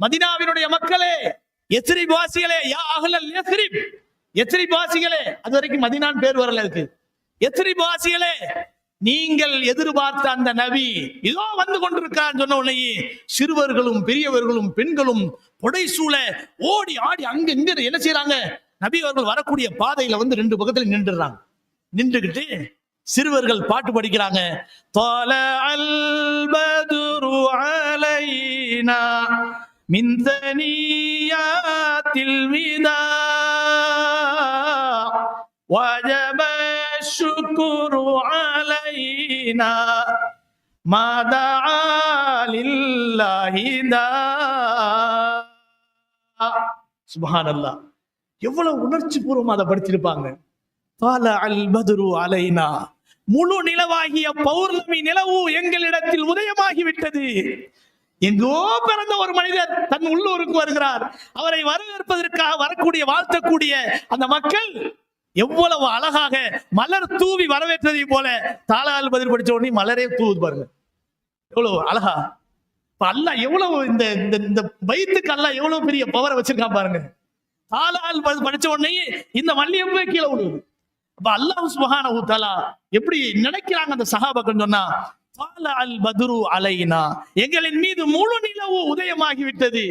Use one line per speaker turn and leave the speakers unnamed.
மதினாவினுடைய மக்களே எத்திரி வாசிகளே யா அகலல் எத்ரிப் எத்திரி வாசிகளே அது வரைக்கும் மதினான் பேர் வரல இருக்கு எத்திரி வாசிகளே நீங்கள் எதிர்பார்த்த அந்த நபி இதோ வந்து கொண்டிருக்கான்னு சொன்ன உடனே சிறுவர்களும் பெரியவர்களும் பெண்களும் புடைசூழ ஓடி ஆடி அங்க இங்க என்ன செய்யறாங்க நபி அவர்கள் வரக்கூடிய பாதையில வந்து ரெண்டு பக்கத்துல நின்றுறாங்க நின்றுகிட்டு சிறுவர்கள் பாட்டு படிக்கிறாங்க. தொல அல் பதுரு அலைனா மின் தனியாத்தில் விதா وجب الشكر علينا ما دعا لله داع سبحان الله எவ்வளவு உணர்ச்சி பூர்வமா அதை படிச்சிருப்பாங்க பால அல் பதுரு அலைனா முழு நிலவாகிய பௌர்ணமி நிலவு எங்களிடத்தில் உதயமாகி விட்டது எங்கோ பிறந்த ஒரு மனிதர் தன் உள்ளூருக்கு வருகிறார். அவரை வரவேற்பதற்காக வரக்கூடிய வாழ்த்தக்கூடிய அந்த மக்கள் எவ்வளவு அழகாக மலர் தூவி வரவேற்றதை போல தாளால் பதில் படிச்ச உடனே மலரே தூவுது பாருங்க. எவ்வளவு அழகா. இப்ப அல்லாஹ் எவ்வளவு இந்த இந்த இந்த வயிற்றுக்கு அல்லா எவ்வளவு பெரிய பவரை வச்சிருக்கான் பாருங்க. தாளால் படிச்ச உடனே இந்த மல்லியப்பே கீழே விடுவது அப்ப அல்லாஹ் சுபஹானஹு தஆலா எப்படி நினைக்கிறாங்க அந்த சஹாபாக்கள் சொன்னா அல் பதுரு அலைனா எங்களின் மீது முழு நிலவு உதயமாகிவிட்டது.